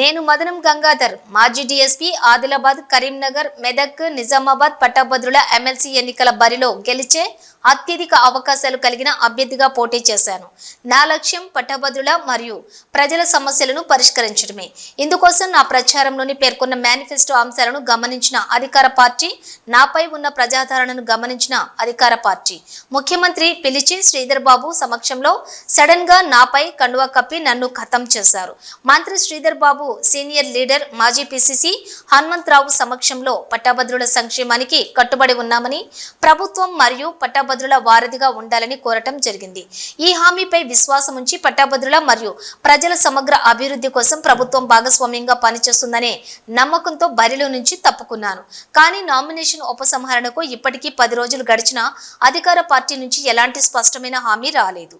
నేను మదనం గంగాధర్ మాజీ డీఎస్పీ ఆదిలాబాద్ కరీంనగర్ మెదక్ నిజామాబాద్ పట్టభద్రుల ఎమ్మెల్సీ ఎన్నికల బరిలో గెలిచే అత్యధిక అవకాశాలు కలిగిన అభ్యర్థిగా పోటీ చేశాను. నా లక్ష్యం పట్టభద్రుల మరియు ప్రజల సమస్యలను పరిష్కరించడమే. ఇందుకోసం నా ప్రచారంలోని పేర్కొన్న మేనిఫెస్టో అంశాలను గమనించిన అధికార పార్టీ నాపై ఉన్న ప్రజాదరణను గమనించిన అధికార పార్టీ. ముఖ్యమంత్రి పిలిచి శ్రీధర్ బాబు సమక్షంలో సడన్గా నాపై కండువా కప్పి నన్ను ఖతం చేశారు. మంత్రి శ్రీధర్ బాబు సీనియర్ లీడర్ మాజీ పిసిసి హనుమంతరావు సమక్షంలో పట్టభద్రుల సంక్షేమానికి కట్టుబడి ఉన్నామని ప్రభుత్వం మరియు పట్టభద్రుల వారధిగా ఉండాలని కోరటం జరిగింది. ఈ హామీపై విశ్వాసం ఉంచి పట్టభద్రుల మరియు ప్రజల సమగ్ర అభివృద్ధి కోసం ప్రభుత్వం భాగస్వామ్యంగా పనిచేస్తుందనే నమ్మకంతో బరిలో నుంచి తప్పుకున్నాను కానీ నామినేషన్ ఉపసంహరణకు ఇప్పటికీ పది రోజులు గడిచినా అధికార పార్టీ నుంచి ఎలాంటి స్పష్టమైన హామీ రాలేదు.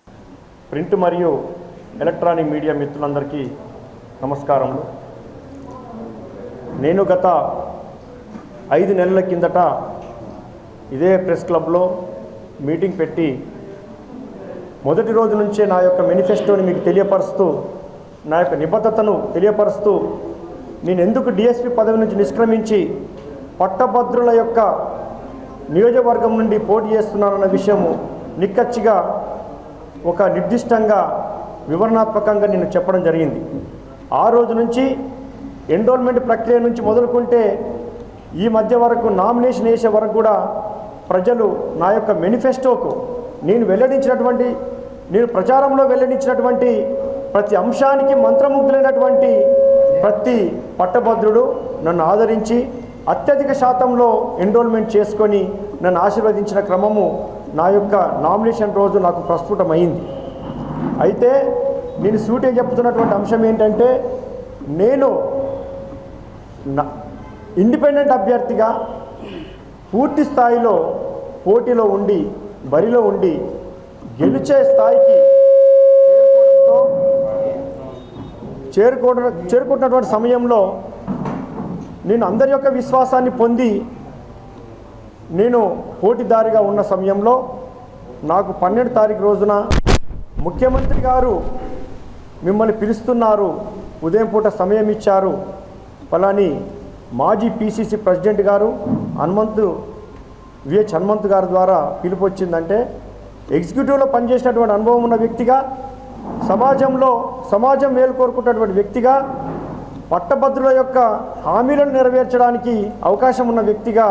ప్రింట్ మరియు ఎలక్ట్రానిక్ మీడియా మిత్రులందరికీ నమస్కారములు. నేను గత ఐదు నెలల కిందట ఇదే ప్రెస్ క్లబ్లో మీటింగ్ పెట్టి మొదటి రోజు నుంచే నా యొక్క మేనిఫెస్టోని మీకు తెలియపరుస్తూ నా యొక్క నిబద్ధతను తెలియపరుస్తూ నేను ఎందుకు డిఎస్పి పదవి నుంచి నిష్క్రమించి పట్టభద్రుల యొక్క నియోజకవర్గం నుండి పోటీ చేస్తున్నానన్న విషయము నిక్కచ్చిగా ఒక నిర్దిష్టంగా వివరణాత్మకంగా నేను చెప్పడం జరిగింది. ఆ రోజు నుంచి ఎన్రోల్మెంట్ ప్రక్రియ నుంచి మొదలుకుంటే ఈ మధ్య వరకు నామినేషన్ వేసే వరకు కూడా ప్రజలు నా యొక్క మేనిఫెస్టోకు నేను వెల్లడించినటువంటి నేను ప్రచారంలో వెల్లడించినటువంటి ప్రతి అంశానికి మంత్రముగ్ధులైనటువంటి ప్రతి పట్టభద్రుడు నన్ను ఆదరించి అత్యధిక శాతంలో ఎన్రోల్మెంట్ చేసుకొని నన్ను ఆశీర్వదించిన క్రమము నా యొక్క నామినేషన్ రోజు నాకు ప్రస్ఫుటమైంది. అయితే నేను సూటిగా చెప్తున్నటువంటి అంశం ఏంటంటే నేను ఇండిపెండెంట్ అభ్యర్థిగా పూర్తి స్థాయిలో పోటీలో ఉండి బరిలో ఉండి గెలిచే స్థాయికి చేరుకోవడంతో చేరుకోవడం చేరుకుంటున్నటువంటి సమయంలో నేను అందరి యొక్క విశ్వాసాన్ని పొంది నేను పోటీదారిగా ఉన్న సమయంలో నాకు పన్నెండు తారీఖు రోజున ముఖ్యమంత్రి గారు మిమ్మల్ని పిలుస్తున్నారు. ఉదయం పూట సమయం ఇచ్చారు. పలాని మాజీ పిసిసి ప్రెసిడెంట్ గారు హనుమంతు విహెచ్ హనుమంతు గారి ద్వారా పిలుపు వచ్చిందంటే ఎగ్జిక్యూటివ్లో పనిచేసినటువంటి అనుభవం ఉన్న వ్యక్తిగా సమాజంలో సమాజం మేలు కోరుకున్నటువంటి వ్యక్తిగా పట్టభద్రుల యొక్క హామీలను నెరవేర్చడానికి అవకాశం ఉన్న వ్యక్తిగా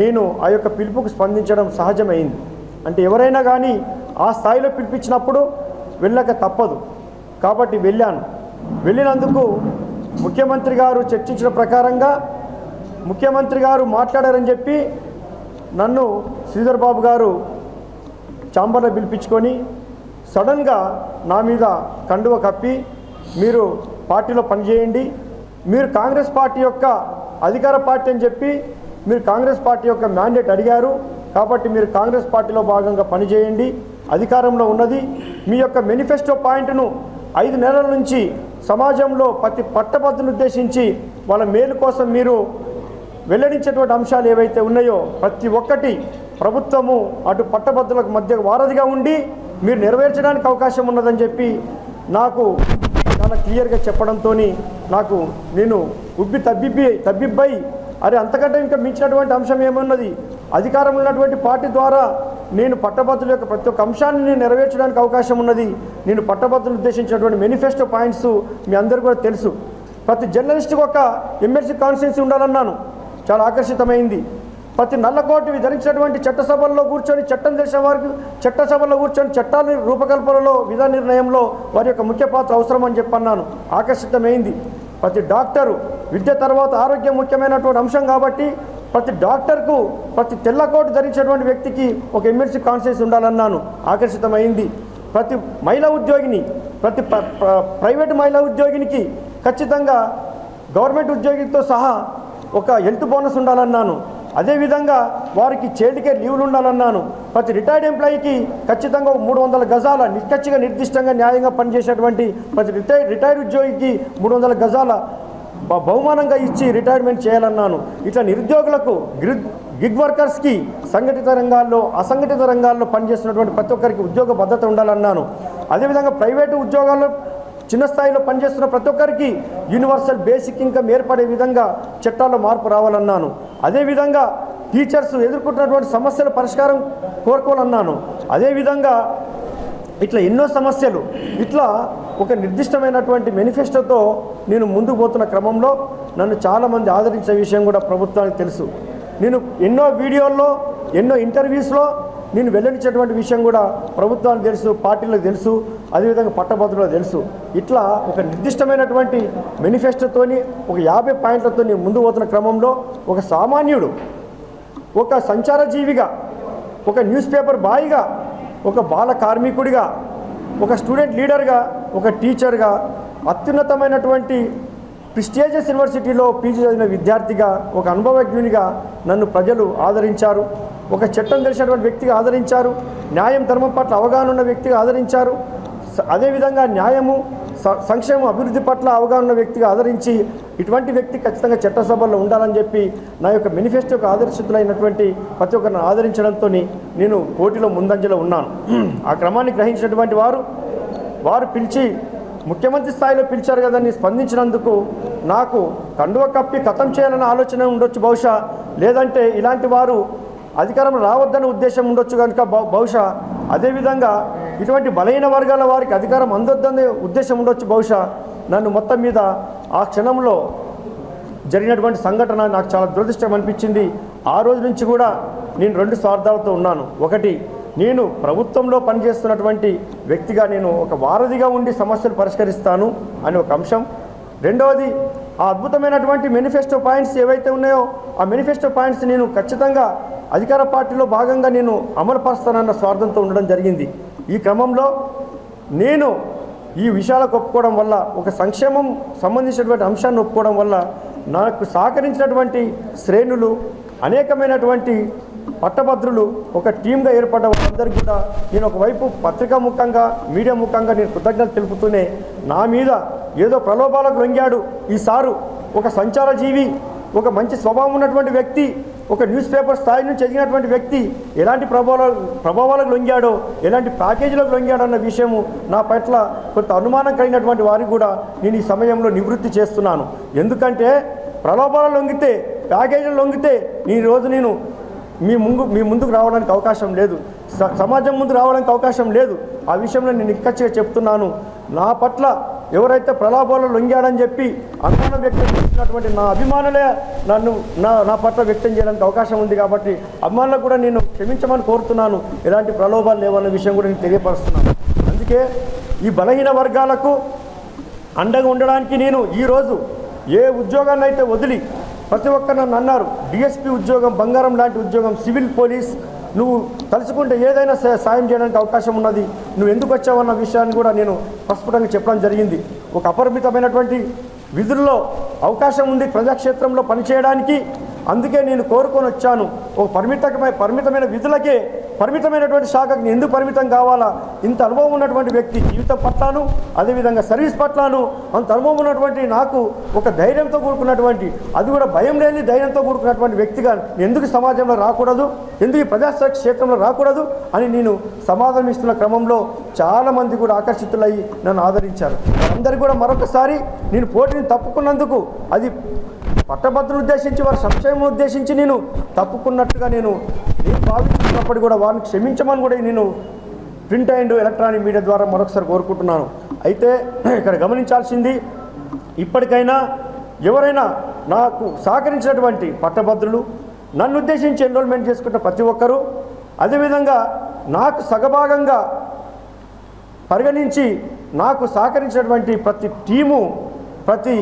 నేను ఆ యొక్క పిలుపుకు స్పందించడం సహజమైంది. అంటే ఎవరైనా కానీ ఆ స్థాయిలో పిలిపించినప్పుడు వెళ్ళక తప్పదు. కాబట్టి వెళ్ళాను. వెళ్ళినందుకు ముఖ్యమంత్రి గారు చర్చించిన ప్రకారంగా ముఖ్యమంత్రి గారు మాట్లాడారని చెప్పి నన్ను శ్రీధర్ బాబు గారు ఛాంబర్లో పిలిపించుకొని సడన్గా నా మీద కండువ కప్పి మీరు పార్టీలో పనిచేయండి. మీరు కాంగ్రెస్ పార్టీ యొక్క అధికార పార్టీ అని చెప్పి మీరు కాంగ్రెస్ పార్టీ యొక్క మ్యాండేట్ అడిగారు. కాబట్టి మీరు కాంగ్రెస్ పార్టీలో భాగంగా పనిచేయండి. అధికారంలో ఉన్నది. మీ యొక్క మేనిఫెస్టో పాయింట్ను ఐదు నెలల నుంచి సమాజంలో ప్రతి పట్టభద్రును ఉద్దేశించి వాళ్ళ మేలు కోసం మీరు వెల్లడించేటువంటి అంశాలు ఏవైతే ఉన్నాయో ప్రతి ఒక్కటి ప్రభుత్వము అటు పట్టభద్రులకు మధ్య వారధిగా ఉండి మీరు నెరవేర్చడానికి అవకాశం ఉన్నదని చెప్పి నాకు చాలా క్లియర్గా చెప్పడంతో నాకు నేను ఉబ్బి తబ్బిబ్బి తబ్బిబ్బై అరే అంతకంటే ఇంకా మించినటువంటి అంశం ఏమున్నది? అధికారం ఉన్నటువంటి పార్టీ ద్వారా నేను పట్టభద్రుల యొక్క ప్రతి ఒక్క అంశాన్ని నేను నెరవేర్చడానికి అవకాశం ఉన్నది. నేను పట్టభద్రులు ఉద్దేశించినటువంటి మేనిఫెస్టో పాయింట్స్ మీ అందరికీ కూడా తెలుసు. ప్రతి జర్నలిస్ట్కి ఒక ఎమ్మెల్సీ కాన్స్టిట్యున్సీ ఉండాలన్నాను. చాలా ఆకర్షితమైంది. ప్రతి నల్లకోటి ధరించినటువంటి చట్టసభల్లో కూర్చొని చట్టం తెలిసిన వారికి చట్టసభల్లో కూర్చొని చట్టాల రూపకల్పనలో విధా నిర్ణయంలో వారి యొక్క ముఖ్య పాత్ర అవసరం అని చెప్పన్నాను ఆకర్షితమైంది. ప్రతి డాక్టరు విద్య తర్వాత ఆరోగ్యం ముఖ్యమైనటువంటి అంశం కాబట్టి ప్రతి డాక్టర్కు ప్రతి తెల్లకోటు ధరించినటువంటి వ్యక్తికి ఒక ఎమ్మెల్సీ కాన్షియస్ ఉండాలన్నాను. ఆకర్షితమైంది. ప్రతి మహిళా ఉద్యోగిని ప్రతి ప్రైవేటు మహిళా ఉద్యోగినికి ఖచ్చితంగా గవర్నమెంట్ ఉద్యోగితో సహా ఒక హెల్త్ బోనస్ ఉండాలన్నాను. అదేవిధంగా వారికి చైల్డ్ కేర్ లీవ్లు ఉండాలన్నాను. ప్రతి రిటైర్డ్ ఎంప్లాయీకి ఖచ్చితంగా ఒక మూడు వందల గజాల నిక్కచ్చిగా నిర్దిష్టంగా న్యాయంగా పనిచేసేటువంటి ప్రతి రిటైర్ రిటైర్డ్ ఉద్యోగికి మూడు వందల గజాల బ- బహుమానంగా ఇచ్చి రిటైర్మెంట్ చేయాలన్నాను. ఇట్లా నిరుద్యోగులకు గ్రిడ్ గిగ్ వర్కర్స్కి సంఘటిత రంగాల్లో అసంఘటిత రంగాల్లో పనిచేస్తున్నటువంటి ప్రతి ఒక్కరికి ఉద్యోగ భద్రత ఉండాలన్నాను. అదేవిధంగా ప్రైవేటు ఉద్యోగాల్లో చిన్న స్థాయిలో పనిచేస్తున్న ప్రతి ఒక్కరికి యూనివర్సల్ బేసిక్ ఇన్కమ్ ఏర్పడే విధంగా చట్టాల్లో మార్పు రావాలన్నాను. అదేవిధంగా టీచర్స్ ఎదుర్కొంటున్నటువంటి సమస్యల పరిష్కారం కోరుకోవాలన్నాను. అదేవిధంగా ఇట్లా ఎన్నో సమస్యలు ఇట్లా ఒక నిర్దిష్టమైనటువంటి మేనిఫెస్టోతో నేను ముందుకు పోతున్న క్రమంలో నన్ను చాలామంది ఆదరించిన విషయం కూడా ప్రభుత్వానికి తెలుసు. నేను ఎన్నో వీడియోల్లో ఎన్నో ఇంటర్వ్యూస్లో నేను వెల్లడించేటువంటి విషయం కూడా ప్రభుత్వానికి తెలుసు పార్టీలకు తెలుసు అదేవిధంగా పట్టభద్రులకు తెలుసు. ఇట్లా ఒక నిర్దిష్టమైనటువంటి మేనిఫెస్టోతోని ఒక యాభై పాయింట్లతో నేను ముందు పోతున్న క్రమంలో ఒక సామాన్యుడు ఒక సంచారజీవిగా ఒక న్యూస్ పేపర్ బాయిగా ఒక బాల కార్మికుడిగా ఒక స్టూడెంట్ లీడర్గా ఒక టీచర్గా అత్యున్నతమైనటువంటి ప్రిస్టేజియస్ యూనివర్సిటీలో పీజీ చదివిన విద్యార్థిగా ఒక అనుభవజ్ఞునిగా నన్ను ప్రజలు ఆదరించారు. ఒక చట్టం తెలిసినటువంటి వ్యక్తిగా ఆదరించారు. న్యాయం ధర్మం పట్ల అవగాహన ఉన్న వ్యక్తిగా ఆదరించారు. అదేవిధంగా న్యాయము సంక్షేమ అభివృద్ధి పట్ల అవగాహన ఉన్న వ్యక్తిగా ఆదరించి ఇటువంటి వ్యక్తి ఖచ్చితంగా చట్టసభల్లో ఉండాలని చెప్పి నా యొక్క మేనిఫెస్టోకు ఆదర్శితులైనటువంటి ప్రతి ఒక్కరిని ఆదరించడంతో నేను పోటీలో ముందంజలో ఉన్నాను. ఆ క్రమాన్ని గ్రహించినటువంటి వారు వారు పిలిచి ముఖ్యమంత్రి స్థాయిలో పిలిచారు కదని స్పందించినందుకు నాకు కండువ కప్పి కథం చేయాలన్న ఆలోచన ఉండొచ్చు బహుశా. లేదంటే ఇలాంటి వారు అధికారం రావద్దన్న ఉద్దేశం ఉండొచ్చు కనుక బహుశా అదేవిధంగా ఇటువంటి బలహీన వర్గాల వారికి అధికారం అందొద్దనే ఉద్దేశం ఉండొచ్చు బహుశా. నన్ను మొత్తం మీద ఆ క్షణంలో జరిగినటువంటి సంఘటన నాకు చాలా దురదృష్టం అనిపించింది. ఆ రోజు నుంచి కూడా నేను రెండు స్వార్థాలతో ఉన్నాను. ఒకటి నేను ప్రభుత్వంలో పనిచేస్తున్నటువంటి వ్యక్తిగా నేను ఒక వారధిగా ఉండి సమస్యలు పరిష్కరిస్తాను అనే ఒక అంశం. రెండవది ఆ అద్భుతమైనటువంటి మేనిఫెస్టో పాయింట్స్ ఏవైతే ఉన్నాయో ఆ మేనిఫెస్టో పాయింట్స్ నేను ఖచ్చితంగా అధికార పార్టీలో భాగంగా నేను అమలుపరుస్తానన్న స్వార్థంతో ఉండడం జరిగింది. ఈ క్రమంలో నేను ఈ విషయాలకు ఒప్పుకోవడం వల్ల ఒక సంక్షేమం సంబంధించినటువంటి అంశాన్ని ఒప్పుకోవడం వల్ల నాకు సహకరించినటువంటి శ్రేణులు అనేకమైనటువంటి పట్టభద్రులు ఒక టీంగా ఏర్పడ్డ వాళ్ళందరికీ కూడా నేను ఒకవైపు పత్రికా ముఖంగా మీడియా ముఖంగా నేను కృతజ్ఞతలు తెలుపుతూనే నా మీద ఏదో ప్రలోభాలకు లొంగాడు ఈ సారు. ఒక సంచార జీవి ఒక మంచి స్వభావం ఉన్నటువంటి వ్యక్తి ఒక న్యూస్ పేపర్ స్థాయి నుంచి ఎదిగినటువంటి వ్యక్తి ఎలాంటి ప్రభావాల ప్రభావాలకు లొంగాడో ఎలాంటి ప్యాకేజీలకు లొంగాడో అన్న విషయము నా పట్ల కొంత అనుమానం కలిగినటువంటి వారికి కూడా నేను ఈ సమయంలో నివృత్తి చేస్తున్నాను. ఎందుకంటే ప్రలోభాలు లొంగితే ప్యాకేజీలు లొంగితే ఈ రోజు నేను మీ ముందు మీ ముందుకు రావడానికి అవకాశం లేదు. స- సమాజం ముందు రావడానికి అవకాశం లేదు. ఆ విషయంలో నేను ఇక్కచ్చిగా చెప్తున్నాను. నా పట్ల ఎవరైతే ప్రలాభాలు లొంగాడని చెప్పి అనుమానం వ్యక్తం చేసినటువంటి నా అభిమానులే నన్ను నా నా పట్ల వ్యక్తం చేయడానికి అవకాశం ఉంది కాబట్టి అభిమానులకు కూడా నేను క్షమించమని కోరుతున్నాను. ఎలాంటి ప్రలోభాలు లేవన్న విషయం కూడా నేను తెలియపరుస్తున్నాను. అందుకే ఈ బలహీన వర్గాలకు అండగా ఉండడానికి నేను ఈరోజు ఏ ఉద్యోగాన్ని అయితే వదిలి ప్రతి ఒక్కరు నన్ను అన్నారు డిఎస్పీ ఉద్యోగం బంగారం లాంటి ఉద్యోగం సివిల్ పోలీస్ నువ్వు తలుచుకుంటే ఏదైనా సాయం చేయడానికి అవకాశం ఉన్నది నువ్వు ఎందుకు వచ్చావన్న విషయాన్ని కూడా నేను ప్రస్ఫుటంగా చెప్పడం జరిగింది. ఒక అపరిమితమైనటువంటి విధుల్లో అవకాశం ఉంది ప్రజాక్షేత్రంలో పనిచేయడానికి అందుకే నేను కోరుకొని వచ్చాను. ఒక పరిమితమైన పరిమితమైన విధులకే పరిమితమైనటువంటి శాఖకు ఎందుకు పరిమితం కావాలా? ఇంత అనుభవం ఉన్నటువంటి వ్యక్తి జీవితం పట్లను అదేవిధంగా సర్వీస్ పట్లను అంత అనుభవం ఉన్నటువంటి నాకు ఒక ధైర్యంతో కూడుకున్నటువంటి అది కూడా భయం లేని ధైర్యంతో కూడుకున్నటువంటి వ్యక్తిగా ఎందుకు సమాజంలో రాకూడదు? ఎందుకు ఈ క్షేత్రంలో రాకూడదు? అని నేను సమాధానం ఇస్తున్న క్రమంలో చాలామంది కూడా ఆకర్షితులయ్యి నన్ను ఆదరించారు. అందరికీ కూడా మరొకసారి నేను పోటీని తప్పుకున్నందుకు అది పట్టభద్రులు ఉద్దేశించి వారి సంక్షేమం ఉద్దేశించి నేను తప్పుకున్నట్టుగా నేను నేను కూడా వారిని క్షమించమని కూడా నేను ప్రింట్ అండ్ ఎలక్ట్రానిక్ మీడియా ద్వారా మరొకసారి కోరుకుంటున్నాను. అయితే ఇక్కడ గమనించాల్సింది ఇప్పటికైనా ఎవరైనా నాకు సహకరించినటువంటి పట్టభద్రులు నన్ను ఉద్దేశించి ఎన్రోల్మెంట్ చేసుకున్న ప్రతి ఒక్కరూ అదేవిధంగా నాకు సగభాగంగా పరిగణించి నాకు సహకరించినటువంటి ప్రతి టీము ప్రతి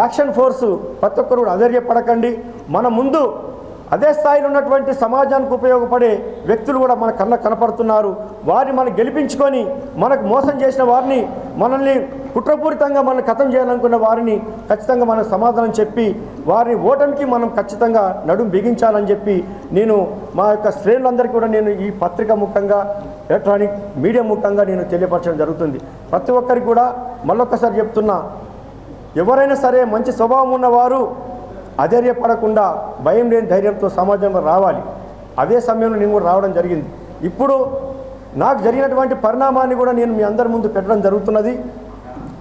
యాక్షన్ ఫోర్సు ప్రతి ఒక్కరు కూడా అధైర్యపడకండి. మన ముందు అదే స్థాయిలో ఉన్నటువంటి సమాజానికి ఉపయోగపడే వ్యక్తులు కూడా మన కన్న కనపడుతున్నారు. వారిని మనం గెలిపించుకొని మనకు మోసం చేసిన వారిని మనల్ని కుట్రపూరితంగా మనం కథం చేయాలనుకున్న వారిని ఖచ్చితంగా మనం సమాధానం చెప్పి వారిని ఓటమికి మనం ఖచ్చితంగా నడుం బిగించాలని చెప్పి నేను మా యొక్క శ్రేణులందరికీ కూడా నేను ఈ పత్రిక ముఖంగా ఎలక్ట్రానిక్ మీడియా ముఖంగా నేను తెలియపరచడం జరుగుతుంది. ప్రతి ఒక్కరికి కూడా మళ్ళొక్కసారి చెప్తున్నా ఎవరైనా సరే మంచి స్వభావం ఉన్నవారు అధైర్యపడకుండా భయం లేని ధైర్యంతో సమాజంలో రావాలి. అదే సమయంలో నేను కూడా రావడం జరిగింది. ఇప్పుడు నాకు జరిగినటువంటి పరిణామాన్ని కూడా నేను మీ అందరి ముందు పెట్టడం జరుగుతున్నది.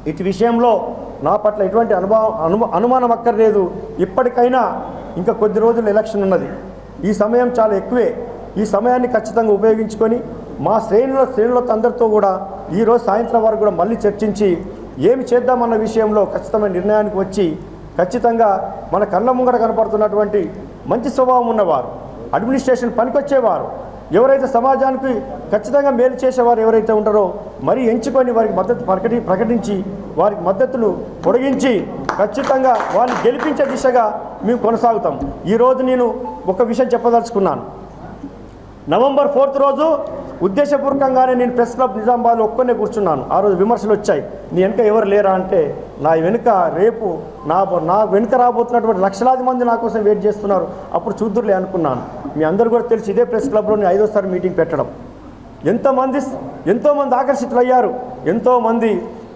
ఇటు విషయంలో నా పట్ల ఎటువంటి అనుభవం అను అనుమానం అక్కర్లేదు. ఇప్పటికైనా ఇంకా కొద్ది రోజులు ఎలక్షన్ ఉన్నది. ఈ సమయం చాలా ఎక్కువే. ఈ సమయాన్ని ఖచ్చితంగా ఉపయోగించుకొని మా శ్రేణుల శ్రేణులతో అందరితో కూడా ఈరోజు సాయంత్రం వరకు కూడా మళ్ళీ చర్చించి ఏమి చేద్దామన్న విషయంలో ఖచ్చితమైన నిర్ణయానికి వచ్చి ఖచ్చితంగా మన కళ్ళ ముంగట కనపడుతున్నటువంటి మంచి స్వభావం ఉన్నవారు అడ్మినిస్ట్రేషన్ పనికొచ్చేవారు ఎవరైతే సమాజానికి ఖచ్చితంగా మేలు చేసేవారు ఎవరైతే ఉంటారో మరి ఎంచుకొని వారికి మద్దతు ప్రకటి ప్రకటించి వారికి మద్దతును పొడిగించి ఖచ్చితంగా వారిని గెలిపించే దిశగా మేము కొనసాగుతాం. ఈరోజు నేను ఒక విషయం చెప్పదలుచుకున్నాను. నవంబర్ ఫోర్త్ రోజు ఉద్దేశపూర్వకంగానే నేను ప్రెస్ క్లబ్ నిజామాబాద్లో ఒక్కనే కూర్చున్నాను. ఆ రోజు విమర్శలు వచ్చాయి. నీ వెనుక ఎవరు లేరా అంటే నా వెనుక రేపు నా నా వెనుక రాబోతున్నటువంటి లక్షలాది మంది నా కోసం వెయిట్ చేస్తున్నారు. అప్పుడు చూద్దురులే అనుకున్నాను. మీ అందరూ కూడా తెలిసి ఇదే ప్రెస్ క్లబ్లో నేను ఐదోసారి మీటింగ్ పెట్టడం. ఎంతోమంది ఎంతోమంది ఆకర్షితులయ్యారు. ఎంతోమంది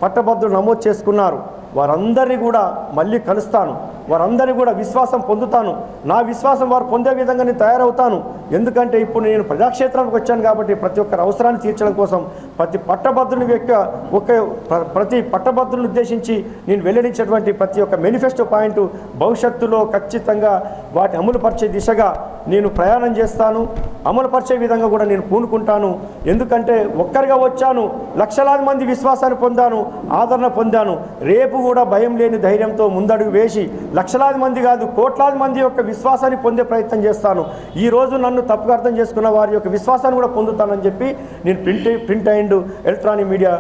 పట్టభద్రులు నమోదు చేసుకున్నారు. వారందరినీ కూడా మళ్ళీ కలుస్తాను. వారందరినీ కూడా విశ్వాసం పొందుతాను. నా విశ్వాసం వారు పొందే విధంగా నేను తయారవుతాను. ఎందుకంటే ఇప్పుడు నేను ప్రజాక్షేత్రానికి వచ్చాను కాబట్టి ప్రతి ఒక్కరి అవసరాన్ని తీర్చడం కోసం ప్రతి పట్టభద్రుని యొక్క ఒక ప్రతి పట్టభద్రుని ఉద్దేశించి నేను వెల్లడించేటువంటి ప్రతి ఒక్క మేనిఫెస్టో పాయింట్ భవిష్యత్తులో ఖచ్చితంగా వాటి అమలుపరిచే దిశగా నేను ప్రయాణం చేస్తాను. అమలుపరిచే విధంగా కూడా నేను పూనుకుంటాను. ఎందుకంటే ఒక్కరిగా వచ్చాను లక్షలాది మంది విశ్వాసాన్ని పొందాను ఆదరణ పొందాను. రేపు కూడా భయం లేని ధైర్యంతో ముందడుగు వేసి లక్షలాది మంది కాదు కోట్లాది మంది యొక్క విశ్వాసాన్ని పొందే ప్రయత్నం చేస్తాను. ఈ రోజు నన్ను తప్పుగా అర్థం చేసుకున్న వారి యొక్క విశ్వాసాన్ని కూడా పొందుతానని చెప్పి నేను print print and electronic media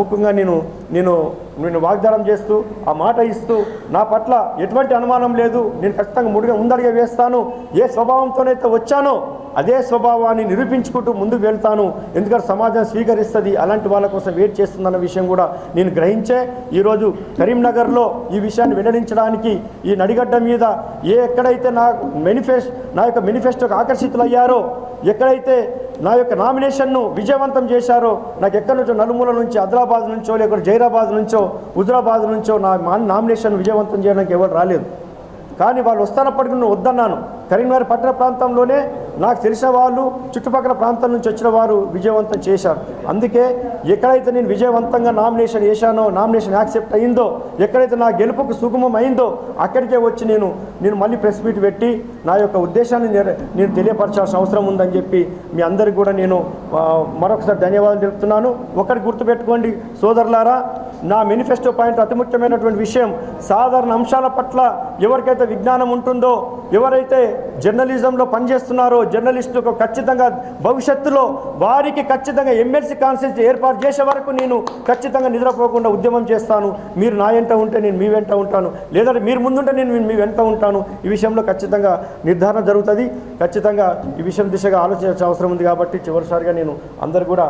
ముఖ్యంగా నేను నేను నేను వాగ్దానం చేస్తూ ఆ మాట ఇస్తూ నా పట్ల ఎటువంటి అనుమానం లేదు. నేను ఖచ్చితంగా ముడిగా ముందడిగా వేస్తాను. ఏ స్వభావంతోనైతే వచ్చానో అదే స్వభావాన్ని నిరూపించుకుంటూ ముందుకు వెళ్తాను. ఎందుకంటే సమాజం స్వీకరిస్తుంది అలాంటి వాళ్ళ కోసం వెయిట్ చేస్తుందన్న విషయం కూడా నేను గ్రహించే. ఈరోజు కరీంనగర్లో ఈ విషయాన్ని వెల్లడించడానికి ఈ నడిగడ్డ మీద ఏ ఎక్కడైతే నా మేనిఫెస్ నా యొక్క మేనిఫెస్టోకి ఆకర్షితులయ్యారో ఎక్కడైతే నా యొక్క నామినేషన్ను విజయవంతం చేశారో నాకు ఎక్కడి నుంచో నలుమూల నుంచి ఆదిలాబాద్ నుంచో లేకపోతే జైరాబాద్ నుంచో హుజరాబాద్ నుంచో నా మా- నామినేషన్ విజయవంతం చేయడానికి ఎవరు రాలేదు. కానీ వాళ్ళు వస్తానప్పటికీ నువ్వు వద్దన్నాను. కరీంనగర్ పట్టణ ప్రాంతంలోనే నాకు తెలిసిన వాళ్ళు చుట్టుపక్కల ప్రాంతం నుంచి వచ్చిన వారు విజయవంతం చేశారు. అందుకే ఎక్కడైతే నేను విజయవంతంగా నామినేషన్ వేశానో నామినేషన్ యాక్సెప్ట్ అయిందో ఎక్కడైతే నా గెలుపుకు సుగమం అయిందో అక్కడికే వచ్చి నేను నేను మళ్ళీ ప్రెస్ మీట్ పెట్టి నా యొక్క ఉద్దేశాన్ని నేను తెలియపరచాల్సిన అవసరం ఉందని చెప్పి మీ అందరికి కూడా నేను మరొకసారి ధన్యవాదాలు తెలుపుతున్నాను. ఒకటి గుర్తుపెట్టుకోండి సోదరులారా నా మేనిఫెస్టో పాయింట్ అతి ముఖ్యమైనటువంటి విషయం సాధారణ అంశాల పట్ల ఎవరికైతే విజ్ఞానం ఉంటుందో ఎవరైతే జర్నలిజంలో పనిచేస్తున్నారో జర్నలిస్టులకు ఖచ్చితంగా భవిష్యత్తులో వారికి ఖచ్చితంగా ఎమ్మెల్సీ కాన్సెన్స్ ఏర్పాటు చేసే వరకు నేను ఖచ్చితంగా నిద్రపోకుండా ఉద్యమం చేస్తాను. మీరు నా వెంట ఉంటే నేను మీ వెంట ఉంటాను. లేదంటే మీరు ముందుంటే నేను మీ వెంట ఉంటాను. ఈ విషయంలో ఖచ్చితంగా నిర్ధారణ జరుగుతుంది. ఖచ్చితంగా ఈ విషయం దిశగా ఆలోచించాల్సిన అవసరం ఉంది కాబట్టి చివరిసారిగా నేను అందరు కూడా